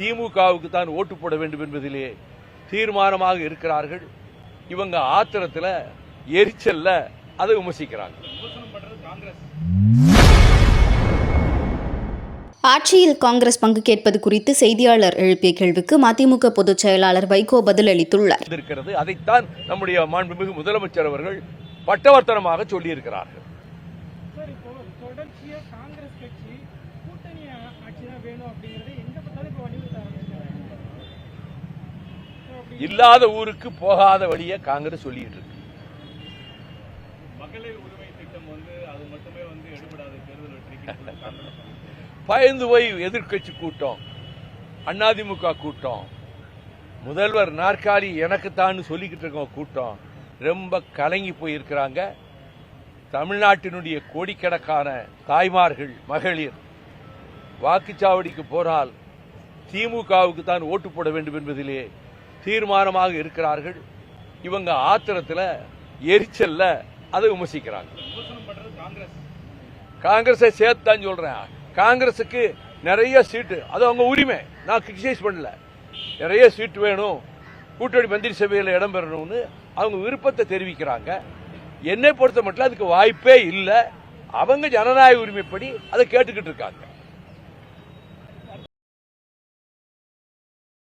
திமுகவுக்கு தான் ஓட்டு போட வேண்டும் என்பதிலே தீர்மானமாக இருக்கிறார்கள். இவங்க ஆத்திரத்தில் எரிச்சல்ல அதை விமர்சிக்கிறாங்க. ஆட்சியில் காங்கிரஸ் பங்கு கேட்பது குறித்து செய்தியாளர் எழுப்பிய கேள்விக்கு மதிமுக பொதுச் செயலாளர் வைகோ பதிலளித்துள்ளார். இருக்கிறது அதைத்தான் நம்முடைய மாண்புமிகு முதலமைச்சர் அவர்கள் பட்டவர்த்தனமாக சொல்லியிருக்கிறார்கள். சார் இப்போ தொடர்ச்சியா காங்கிரஸ் கட்சி கூட்டணி ஆட்சி தான் வேணும் அப்படிங்கறது இல்லாத ஊருக்கு போகாத வழியை காங்கிரஸ் சொல்லிட்டு இருக்கு. பயந்து போய் எதிர்க்கட்சி கூட்டம் அதிமுக கூட்டம் முதல்வர் நாற்காலி எனக்குத்தான்னு சொல்லிக்கிட்டு இருக்க கூட்டம் ரொம்ப கலங்கி போயிருக்கிறாங்க தமிழ்நாட்டினுடைய கோடிக்கணக்கான தாய்மார்கள் மகளிர் வாக்குச்சாவடிக்கு போனால் திமுகவுக்கு தான் ஓட்டு போட வேண்டும் என்பதிலே தீர்மானமாக இருக்கிறார்கள். இவங்க ஆத்திரத்தில் எரிச்சல்ல அதை விமர்சிக்கிறாங்க. காங்கிரஸ் காங்கிரஸை சேர்த்து தான் சொல்றேன். காங்கிரஸுக்கு நிறைய சீட்டு அது அவங்க உரிமை. நான் கிரிட்டிசைஸ் பண்ணல. நிறைய சீட்டு வேணும். கூட்டணி மந்திரி சபையில் இடம் பெறணும்னு அவங்க விருப்பத்தை தெரிவிக்கிறாங்க. என்னை பொறுத்த மட்டும் அதுக்கு வாய்ப்பே இல்லை. அவங்க ஜனநாயக உரிமைப்படி அதை கேட்டுக்கிட்டு இருக்காங்க.